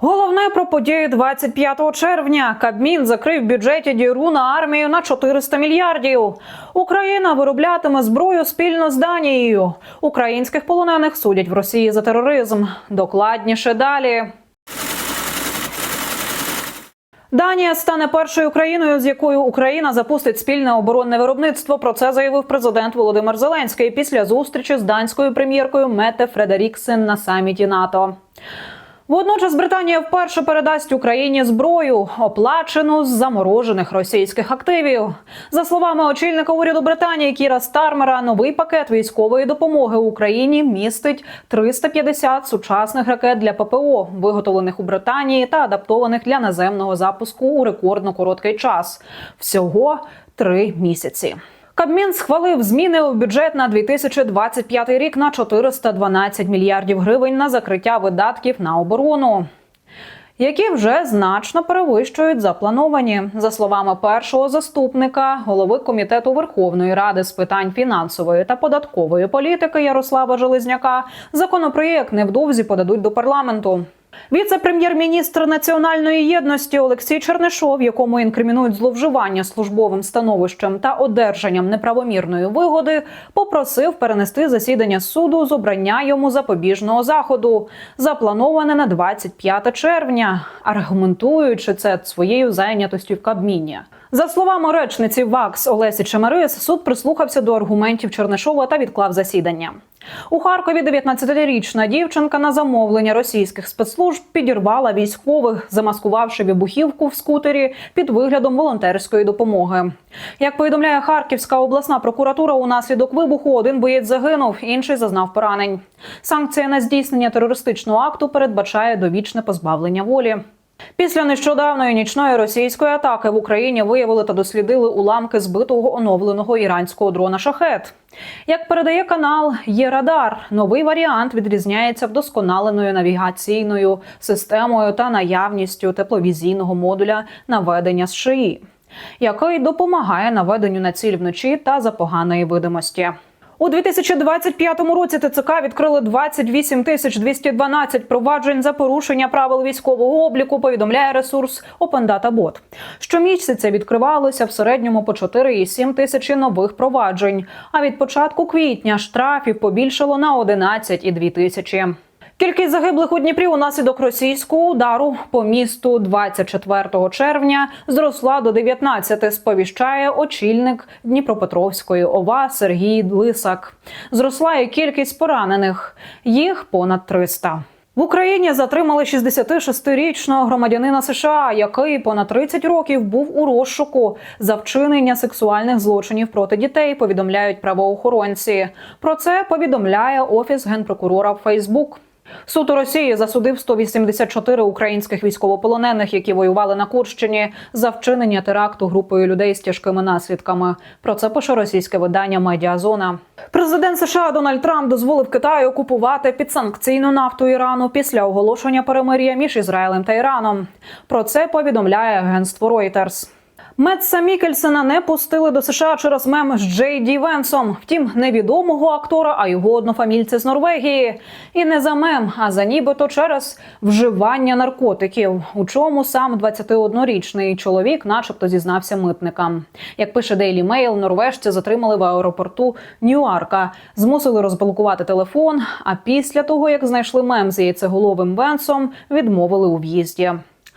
Головне про події 25 червня. Кабмін закрив в бюджеті діру на армію на 400 мільярдів. Україна вироблятиме зброю спільно з Данією. Українських полонених судять в Росії за тероризм. Докладніше далі. Данія стане першою країною, з якою Україна запустить спільне оборонне виробництво. Про це заявив президент Володимир Зеленський після зустрічі з данською прем'єркою Мете Фредеріксен на саміті НАТО. Водночас Британія вперше передасть Україні зброю, оплачену з заморожених російських активів. За словами очільника уряду Британії Кіра Стармера, новий пакет військової допомоги Україні містить 350 сучасних ракет для ППО, виготовлених у Британії та адаптованих для наземного запуску у рекордно короткий час всього три місяці. Кабмін схвалив зміни у бюджет на 2025 рік на 412 мільярдів гривень на закриття видатків на оборону. Які вже значно перевищують заплановані, за словами першого заступника голови комітету Верховної Ради з питань фінансової та податкової політики Ярослава Железняка, законопроєкт невдовзі подадуть до парламенту. Віце-прем'єр-міністр національної єдності Олексій Чернишов, якому інкримінують зловживання службовим становищем та одержанням неправомірної вигоди, попросив перенести засідання суду з обрання йому запобіжного заходу, заплановане на 25 червня, аргументуючи це своєю зайнятостю в Кабміні. За словами речниці ВАКС Олесі Чемерис, суд прислухався до аргументів Чернишова та відклав засідання. У Харкові 19-річна дівчинка на замовлення російських спецслужб підірвала військових, замаскувавши вибухівку в скутері під виглядом волонтерської допомоги. Як повідомляє Харківська обласна прокуратура, унаслідок вибуху один боєць загинув, інший зазнав поранень. Санкція на здійснення терористичного акту передбачає довічне позбавлення волі. Після нещодавної нічної російської атаки в Україні виявили та дослідили уламки збитого оновленого іранського дрона Шахет. Як передає канал Єрадар, новий варіант відрізняється вдосконаленою навігаційною системою та наявністю тепловізійного модуля наведення з шиї, який допомагає наведенню на ціль вночі та за поганої видимості. У 2025 році ТЦК відкрили 28 тисяч 212 проваджень за порушення правил військового обліку. Повідомляє ресурс OpenDataBot. Data Bot. Щомісяця відкривалося в середньому по 4,7 тисячі нових проваджень. А від початку квітня штрафів побільшало на 11,2 тисячі. Кількість загиблих у Дніпрі унаслідок російського удару по місту 24 червня зросла до 19, сповіщає очільник Дніпропетровської ОВА Сергій Лисак. Зросла і кількість поранених. Їх понад 300. В Україні затримали 66-річного громадянина США, який понад 30 років був у розшуку за вчинення сексуальних злочинів проти дітей. Повідомляють правоохоронці. Про це повідомляє офіс генпрокурора в Фейсбук. Суд у Росії засудив 184 українських військовополонених, які воювали на Курщині за вчинення теракту групою людей з тяжкими наслідками. Про це пише російське видання Медіазона. Президент США Дональд Трамп дозволив Китаю купувати підсанкційну нафту Ірану після оголошення перемир'я між Ізраїлем та Іраном. Про це повідомляє агентство Reuters. Метса Мікельсена не пустили до США через мем з Джей Ді Венсом. Втім, невідомого актора, а його однофамільці з Норвегії. І не за мем, а за нібито через вживання наркотиків. У чому сам 21-річний чоловік, начебто, зізнався митникам. Як пише Daily Mail, норвежці затримали в аеропорту Ньюарка, змусили розблокувати телефон. А після того, як знайшли мем з яйцеголовим Венсом, відмовили у в'їзді.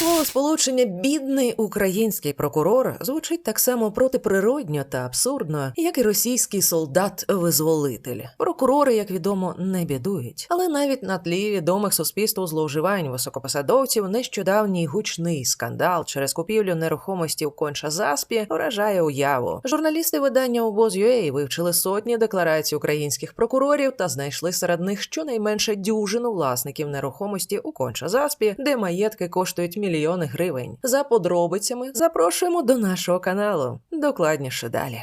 Слово сполучення бідний український прокурор звучить так само протиприродньо та абсурдно, як і російський солдат-визволитель. Прокурори, як відомо, не бідують. Але навіть на тлі відомих суспільству зловживань високопосадовців нещодавній гучний скандал через купівлю нерухомості в конча заспі вражає уяву. Журналісти видання обоз.ua вивчили сотні декларацій українських прокурорів та знайшли серед них щонайменше дюжину власників нерухомості у конча заспі, де маєтки коштують мільйони гривень. За подробицями запрошуємо до нашого каналу. Докладніше далі.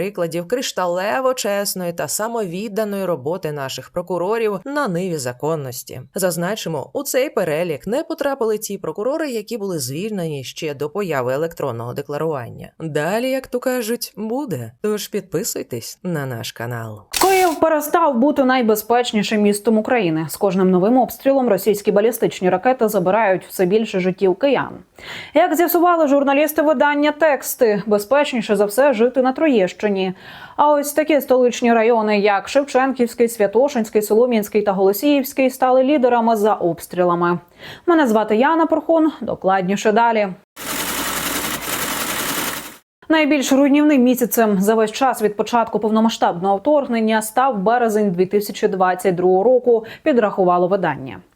прикладів кришталево чесної та самовідданої роботи наших прокурорів на ниві законності. Зазначимо, у цей перелік не потрапили ті прокурори, які були звільнені ще до появи електронного декларування. Далі, як то кажуть, буде. Тож підписуйтесь на наш канал. Київ перестав бути найбезпечнішим містом України. З кожним новим обстрілом російські балістичні ракети забирають все більше життів киян. Як з'ясували журналісти видання тексти, безпечніше за все жити на Троєщині. А ось такі столичні райони, як Шевченківський, Святошинський, Солом'янський та Голосіївський, стали лідерами за обстрілами. Мене звати Яна Порхун. Докладніше далі. Найбільш руйнівним місяцем за весь час від початку повномасштабного вторгнення став березень 2022 року. Підрахувало видання.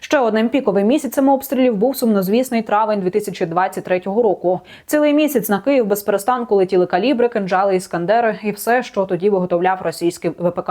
Ще одним піковим місяцем обстрілів був сумнозвісний травень 2023 року. Цілий місяць на Київ без перестанку летіли калібри, кинджали, іскандери і все, що тоді виготовляв російський ВПК.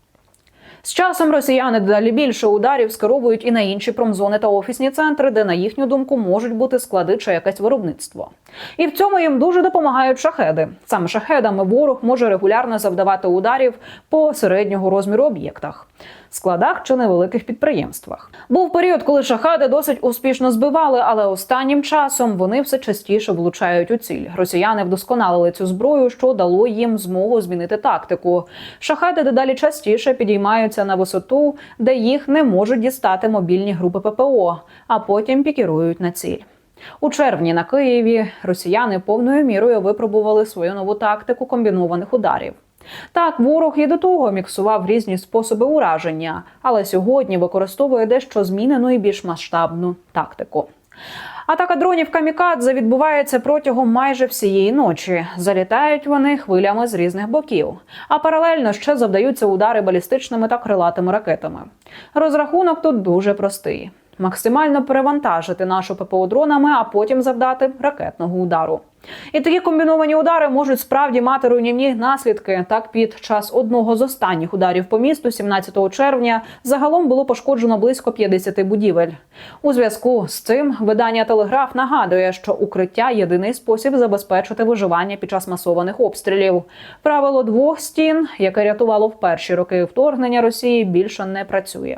З часом росіяни дедалі більше ударів скеровують і на інші промзони та офісні центри, де, на їхню думку, можуть бути склади чи якесь виробництво. І в цьому їм дуже допомагають шахеди. Саме шахедами ворог може регулярно завдавати ударів по середнього розміру об'єктах. Складах чи невеликих підприємствах був період, коли шахеди досить успішно збивали, але останнім часом вони все частіше влучають у ціль. Росіяни вдосконалили цю зброю, що дало їм змогу змінити тактику. Шахеди дедалі частіше підіймаються на висоту, де їх не можуть дістати мобільні групи ППО, а потім пікірують на ціль. У червні на Києві росіяни повною мірою випробували свою нову тактику комбінованих ударів. Так, ворог і до того міксував різні способи ураження, але сьогодні використовує дещо змінену і більш масштабну тактику. Атака дронів камікадзе відбувається протягом майже всієї ночі. Залітають вони хвилями з різних боків, а паралельно ще завдаються удари балістичними та крилатими ракетами. Розрахунок тут дуже простий: максимально перевантажити нашу ППО дронами, а потім завдати ракетного удару. І такі комбіновані удари можуть справді мати руйнівні наслідки. Так, під час одного з останніх ударів по місту, 17 червня, загалом було пошкоджено близько 50 будівель. У зв'язку з цим видання Телеграф нагадує, що укриття єдиний спосіб забезпечити виживання під час масованих обстрілів. Правило двох стін, яке рятувало в перші роки вторгнення Росії, більше не працює.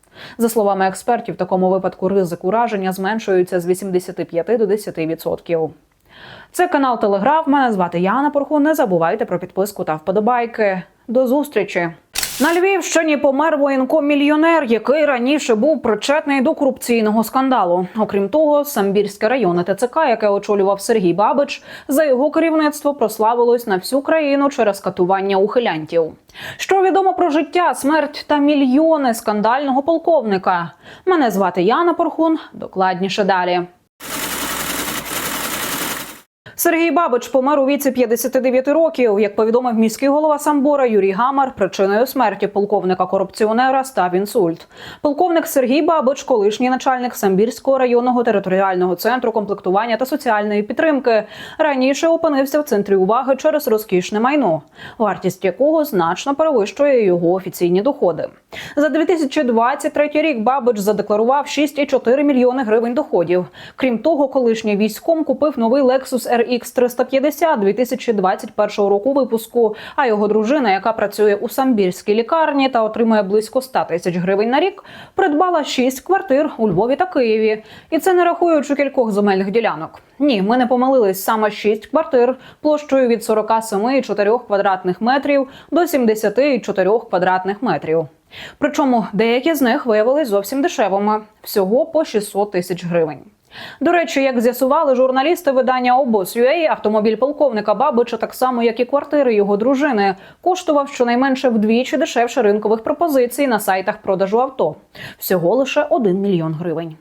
За словами експертів, в такому випадку ризик ураження зменшується з 85 до 10%. Це канал Телеграф. Мене звати Яна Порхун. Не забувайте про підписку та вподобайки. До зустрічі! На Львівщині помер воєнком-мільйонер, який раніше був причетний до корупційного скандалу. Окрім того, Самбірське районне ТЦК, яке очолював Сергій Бабич, за його керівництво прославилось на всю країну через катування ухилянтів. Що відомо про життя, смерть та мільйони скандального полковника? Мене звати Яна Порхун. Докладніше далі. Сергій Бабич помер у віці 59 років. Як повідомив міський голова Самбора Юрій Гамар, причиною смерті полковника корупціонера став інсульт. Полковник Сергій Бабич, колишній начальник Самбірського районного територіального центру комплектування та соціальної підтримки, раніше опинився в центрі уваги через розкішне майно, вартість якого значно перевищує його офіційні доходи. За 2023 рік Бабич задекларував 6,4 мільйони гривень доходів. Крім того, колишній військом купив новий Lexus RX 350 2021 року випуску. А його дружина, яка працює у самбірській лікарні та отримує близько 100 тисяч гривень на рік, придбала 6 квартир у Львові та Києві. І це не рахуючи кількох земельних ділянок. Ні, ми не помилились. Саме 6 квартир площею від 47,4 квадратних метрів до 74 квадратних метрів. Причому деякі з них виявились зовсім дешевими всього по 600 тисяч гривень. До речі, як з'ясували журналісти видання обоз.ua, автомобіль полковника Бабича, так само як і квартири його дружини, коштував щонайменше вдвічі дешевше ринкових пропозицій на сайтах продажу авто. Всього лише 1 мільйон гривень.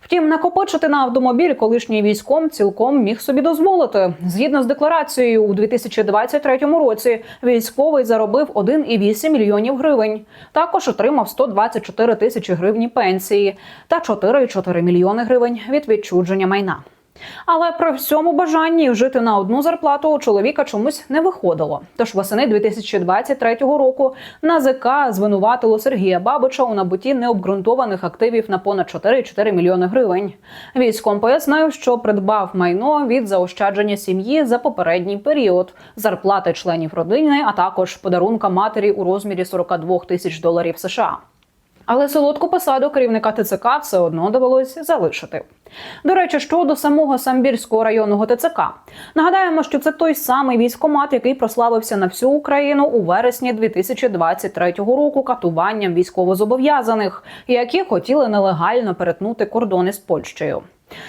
Втім, накопичити на автомобіль колишній військом цілком міг собі дозволити. Згідно з декларацією, у 2023 році військовий заробив 1,8 мільйонів гривень. Також отримав 124 тисячі гривні пенсії та 4,4 мільйони гривень від відчудження майна. Але при всьому бажанні жити на одну зарплату у чоловіка чомусь не виходило. Тож восени 2023 року НАЗК звинуватило Сергія Бабича у набутті необґрунтованих активів на понад 4,4 мільйони гривень. Військом пояснив, що придбав майно від заощадження сім'ї за попередній період, зарплати членів родини, а також подарунка матері у розмірі 42 тисяч доларів США. Але солодку посаду керівника ТЦК все одно довелось залишити. До речі, щодо самого Самбірського районного ТЦК, нагадаємо, що це той самий військомат, який прославився на всю Україну у вересні 2023 року катуванням військовозобов'язаних, які хотіли нелегально перетнути кордони з Польщею.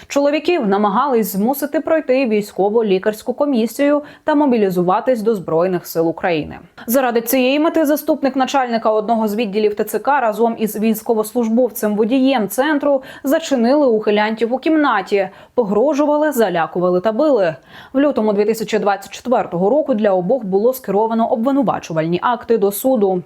Чоловіків намагались змусити пройти військово-лікарську комісію та мобілізуватись до збройних сил України. Заради цієї мети заступник начальника одного з відділів ТЦК разом із військовослужбовцем водієм центру зачинили ухилянтів у кімнаті, погрожували, залякували та били. В лютому 2024 року для обох було скеровано обвинувачувальні акти до суду.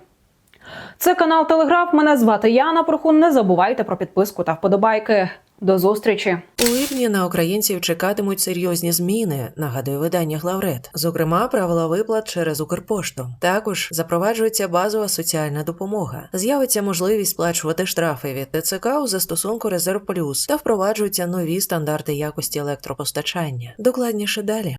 Це канал Телеграф. Мене звати Яна Прохун. Не забувайте про підписку та вподобайки. До зустрічі. У липні на українців чекатимуть серйозні зміни, нагадує видання Главред. Зокрема, правила виплат через Укрпошту. Також запроваджується базова соціальна допомога. З'явиться можливість сплачувати штрафи від ТЦК у застосунку Резерв Плюс та впроваджуються нові стандарти якості електропостачання. Докладніше далі.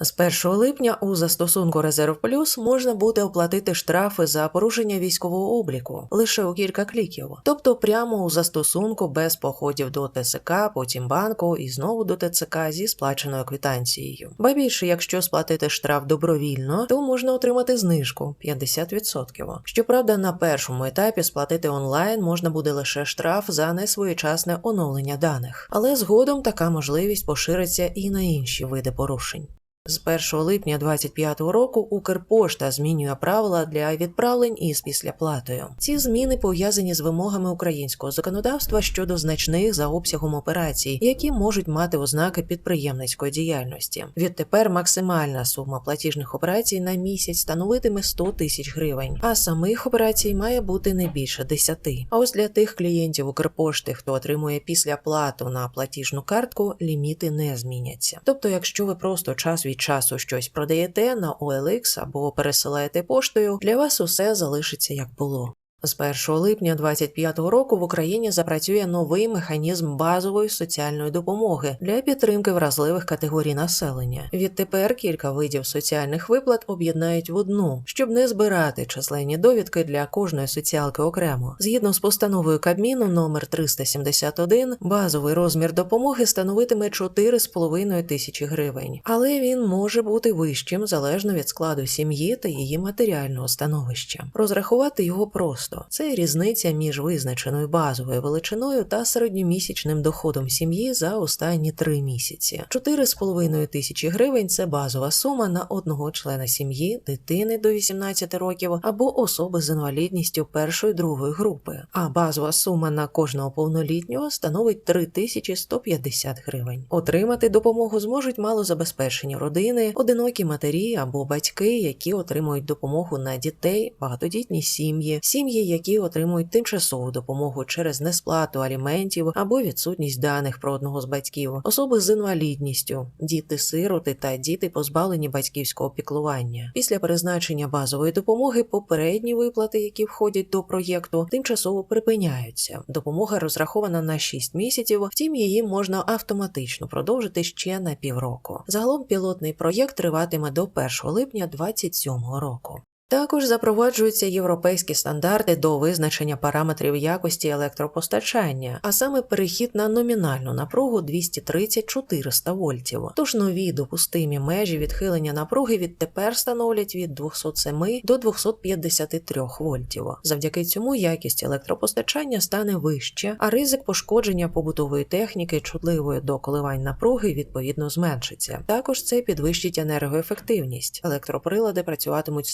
З 1 липня у застосунку Резерв Плюс можна буде оплатити штрафи за порушення військового обліку лише у кілька кліків, тобто прямо у застосунку без походів до ТСК, потім банку і знову до ТЦК зі сплаченою квитанцією. Ба більше, якщо сплатити штраф добровільно, то можна отримати знижку 50%. Щоправда, на першому етапі сплатити онлайн можна буде лише штраф за несвоєчасне оновлення даних, але згодом така можливість пошириться і на інші види порушень. З 1 липня 2025 року Укрпошта змінює правила для відправлень із післяплатою. Ці зміни пов'язані з вимогами українського законодавства щодо значних за обсягом операцій, які можуть мати ознаки підприємницької діяльності. Відтепер максимальна сума платіжних операцій на місяць становитиме 100 тисяч гривень, а самих операцій має бути не більше 10. А ось для тих клієнтів Укрпошти, хто отримує післяплату на платіжну картку, ліміти не зміняться. Тобто, якщо ви просто час від часу щось продаєте на OLX або пересилаєте поштою, для вас усе залишиться як було. З 1 липня 2025 року в Україні запрацює новий механізм базової соціальної допомоги для підтримки вразливих категорій населення. Відтепер кілька видів соціальних виплат об'єднають в одну, щоб не збирати численні довідки для кожної соціалки окремо. Згідно з постановою Кабміну номер 371, базовий розмір допомоги становитиме 4,5 тисячі гривень, але він може бути вищим залежно від складу сім'ї та її матеріального становища. Розрахувати його просто це різниця між визначеною базовою величиною та середньомісячним доходом сім'ї за останні три місяці. 4,5 тисячі гривень це базова сума на одного члена сім'ї, дитини до 18 років або особи з інвалідністю першої другої групи. А базова сума на кожного повнолітнього становить 3150 гривень. Отримати допомогу зможуть малозабезпечені родини, одинокі матері або батьки, які отримують допомогу на дітей, багатодітні сім'ї, сім'ї, які отримують тимчасову допомогу через несплату аліментів або відсутність даних про одного з батьків, особи з інвалідністю, діти-сироти та діти, позбавлені батьківського піклування. Після призначення базової допомоги попередні виплати, які входять до проєкту, тимчасово припиняються. Допомога розрахована на 6 місяців, втім її можна автоматично продовжити ще на півроку. Загалом пілотний проєкт триватиме до 1 липня 2027 року. Також запроваджуються європейські стандарти до визначення параметрів якості електропостачання, а саме перехід на номінальну напругу 230-400 вольтів. Тож нові допустимі межі відхилення напруги відтепер становлять від 207 до 253 вольтів. Завдяки цьому якість електропостачання стане вище, а ризик пошкодження побутової техніки, чутливої до коливань напруги, відповідно зменшиться. Також це підвищить енергоефективність. Електроприлади працюватимуть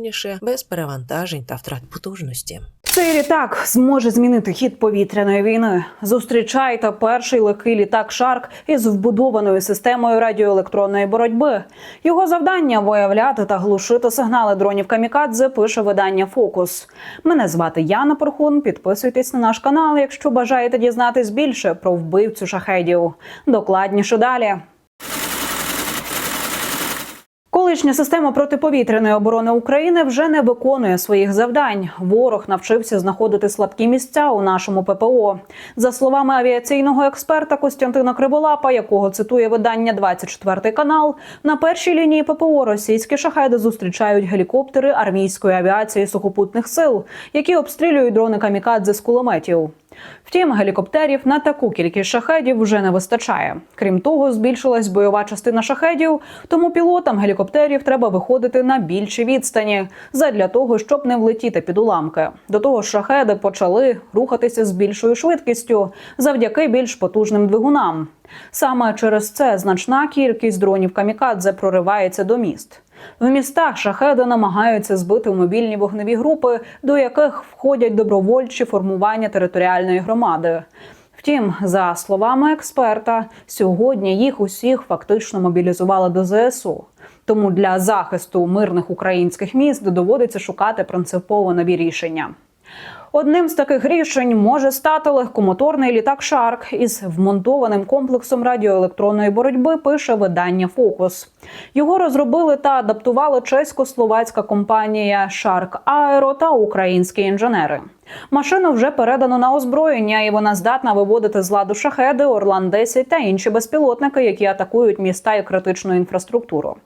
стабільніше, без перевантажень та втрат потужності. Цей літак зможе змінити хід повітряної війни. Зустрічайте перший легкий літак Шарк із вбудованою системою радіоелектронної боротьби. Його завдання виявляти та глушити сигнали дронів камікадзе. Пише видання Фокус. Мене звати Яна Порхун. Підписуйтесь на наш канал, якщо бажаєте дізнатись більше про вбивцю шахедів. Докладніше далі. Колишня система протиповітряної оборони України вже не виконує своїх завдань. Ворог навчився знаходити слабкі місця у нашому ППО. За словами авіаційного експерта Костянтина Криволапа, якого цитує видання 24 канал, на першій лінії ППО російські шахеди зустрічають гелікоптери армійської авіації сухопутних сил, які обстрілюють дрони камікадзе з кулеметів. Втім, гелікоптерів на таку кількість шахедів вже не вистачає. Крім того, збільшилась бойова частина шахедів, тому пілотам гелікоптерів треба виходити на більші відстані задля того, щоб не влетіти під уламки. До того ж, шахеди почали рухатися з більшою швидкістю завдяки більш потужним двигунам. Саме через це значна кількість дронів камікадзе проривається до міст. В містах шахеди намагаються збити мобільні вогневі групи, до яких входять добровольчі формування територіальної громади. Втім, за словами експерта, сьогодні їх усіх фактично мобілізували до ЗСУ. Тому для захисту мирних українських міст доводиться шукати принципово нові рішення. Одним з таких рішень може стати легкомоторний літак Шарк із вмонтованим комплексом радіоелектронної боротьби. Пише видання Фокус. Його розробили та адаптували чесько-словацька компанія Шарк Аеро та українські інженери. Машину вже передано на озброєння, і вона здатна виводити з ладу шахеди, Орлан 10 та інші безпілотники, які атакують міста і критичну інфраструктуру.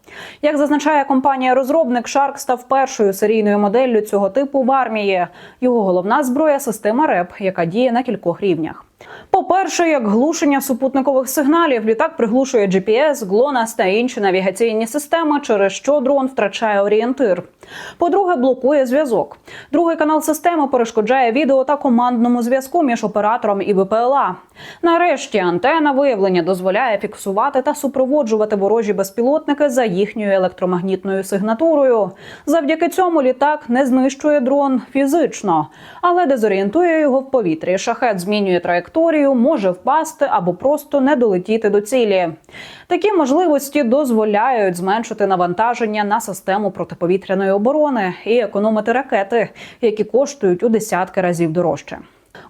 Як зазначає компанія-розробник, Шарк став першою серійною моделлю цього типу в армії. Його головна зброя система РЕП, яка діє на кількох рівнях. По-перше, як глушення супутникових сигналів, літак приглушує GPS, GLONASS та інші навігаційні системи, через що дрон втрачає орієнтир. По-друге, блокує зв'язок. Другий канал системи перешкоджає відео та командному зв'язку між оператором і ВПЛА. Нарешті антена виявлення дозволяє фіксувати та супроводжувати ворожі безпілотники за їхньою електромагнітною сигнатурою. Завдяки цьому літак не знищує дрон фізично, але дезорієнтує його в повітрі. Шахет змінює траєкторію, може впасти або просто не долетіти до цілі. Такі можливості дозволяють зменшити навантаження на систему протиповітряної оборони і економити ракети, які коштують у десятки разів дорожче.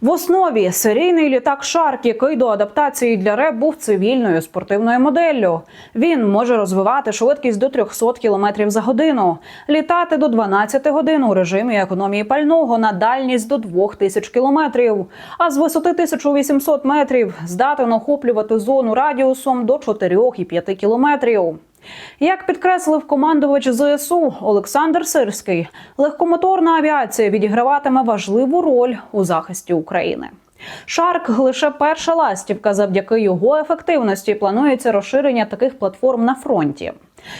В основі серійний літак Шарк, який до адаптації для РЕП був цивільною спортивною моделлю. Він може розвивати швидкість до 300 км за годину, літати до 12 годин у режимі економії пального на дальність до 2000 км, а з висоти 1800 метрів здатен охоплювати зону радіусом до 4,5 кілометрів. Як підкреслив командувач ЗСУ Олександр Сирський, легкомоторна авіація відіграватиме важливу роль у захисті України. Шарк лише перша ластівка. Завдяки його ефективності планується розширення таких платформ на фронті.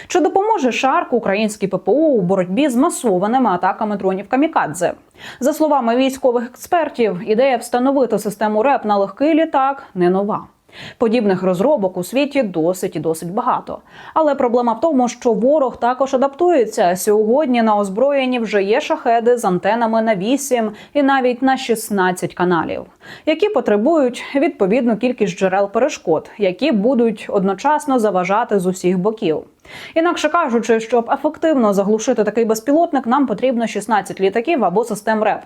Чи допоможе Шарк українській ППО у боротьбі з масованими атаками дронів камікадзе? За словами військових експертів, ідея встановити систему РЕП на легкий літак не нова. Подібних розробок у світі досить і досить багато. Але проблема в тому, що ворог також адаптується. Сьогодні на озброєнні вже є шахеди з антенами на 8 і навіть на 16 каналів, які потребують відповідну кількість джерел перешкод, які будуть одночасно заважати з усіх боків. Інакше кажучи, щоб ефективно заглушити такий безпілотник, нам потрібно 16 літаків або систем РЕП.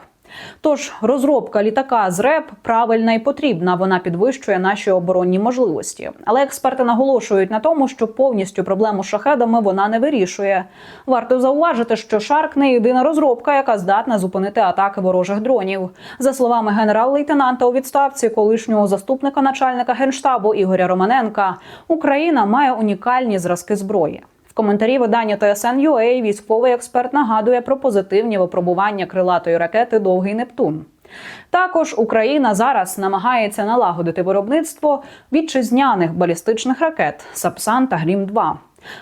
Тож розробка літака з РЕП правильна і потрібна. Вона підвищує наші оборонні можливості. Але експерти наголошують на тому, що повністю проблему з шахедами вона не вирішує. Варто зауважити, що Шарк не єдина розробка, яка здатна зупинити атаки ворожих дронів. За словами генерал-лейтенанта у відставці, колишнього заступника начальника генштабу Ігоря Романенка, Україна має унікальні зразки зброї. Коментарі видання TSN.ua військовий експерт нагадує про позитивні випробування крилатої ракети Довгий Нептун. Також Україна зараз намагається налагодити виробництво вітчизняних балістичних ракет Сапсан та Грім 2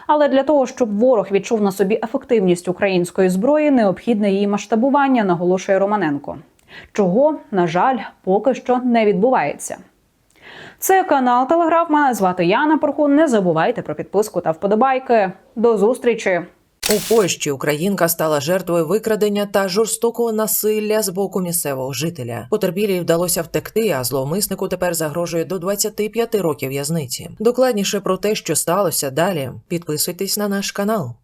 але для того, щоб ворог відчув на собі ефективність української зброї, необхідне її масштабування, наголошує Романенко. Чого, на жаль, поки що не відбувається. Це канал Телеграф. Мене звати Яна Порхун. Не забувайте про підписку та вподобайки. До зустрічі! У Польщі українка стала жертвою викрадення та жорстокого насилля з боку місцевого жителя. Потерпілій вдалося втекти, а зловмиснику тепер загрожує до 25 років в'язниці. Докладніше про те, що сталося далі, підписуйтесь на наш канал.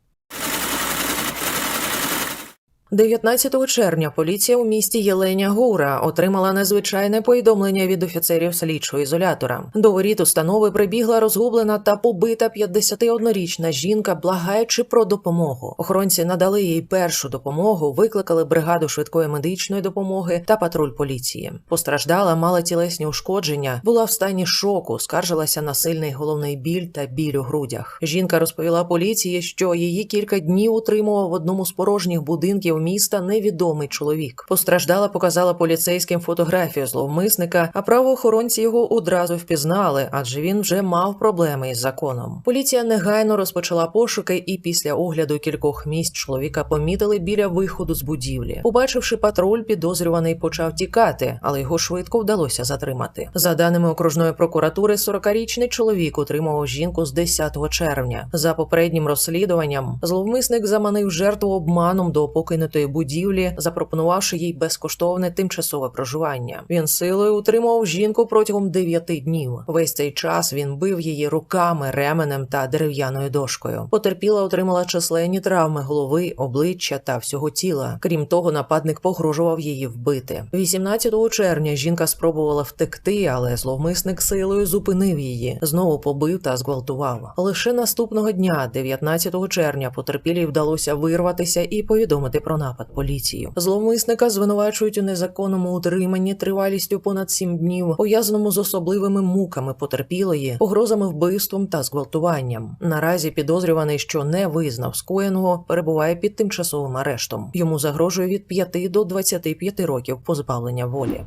19 червня поліція у місті Єленя Гура отримала незвичайне повідомлення від офіцерів слідчого ізолятора. До воріт установи прибігла розгублена та побита 51-річна жінка, благаючи про допомогу. Охоронці надали їй першу допомогу, викликали бригаду швидкої медичної допомоги та патруль поліції. Постраждала, мала тілесні ушкодження, була в стані шоку, скаржилася на сильний головний біль та біль у грудях. Жінка розповіла поліції, що її кілька днів утримував в одному з порожніх будинків міста невідомий чоловік. Постраждала, показала поліцейським фотографію зловмисника, а правоохоронці його одразу впізнали, адже він вже мав проблеми із законом. Поліція негайно розпочала пошуки, і після огляду кількох місць чоловіка помітили біля виходу з будівлі. Побачивши патруль, підозрюваний почав тікати, але його швидко вдалося затримати. За даними окружної прокуратури, 40-річний чоловік утримував жінку з 10 червня. За попереднім розслідуванням, зловмисник заманив жертву обманом до покинутої будівлі, запропонувавши їй безкоштовне тимчасове проживання. Він силою утримував жінку протягом 9 днів. Весь цей час він бив її руками, ременем та дерев'яною дошкою. Потерпіла отримала численні травми голови, обличчя та всього тіла. Крім того, нападник погрожував її вбити. 18 червня жінка спробувала втекти, але зловмисник силою зупинив її, знову побив та зґвалтував. Лише наступного дня, 19 червня, потерпілій вдалося вирватися і повідомити про напад поліцію. Зловмисника звинувачують у незаконному утриманні тривалістю понад 7 днів, пов'язаному з особливими муками потерпілої, погрозами вбивством та зґвалтуванням. Наразі підозрюваний, що не визнав скоєного, перебуває під тимчасовим арештом. Йому загрожує від 5 до 25 років позбавлення волі.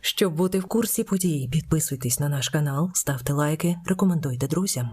Щоб бути в курсі подій, підписуйтесь на наш канал, ставте лайки, рекомендуйте друзям.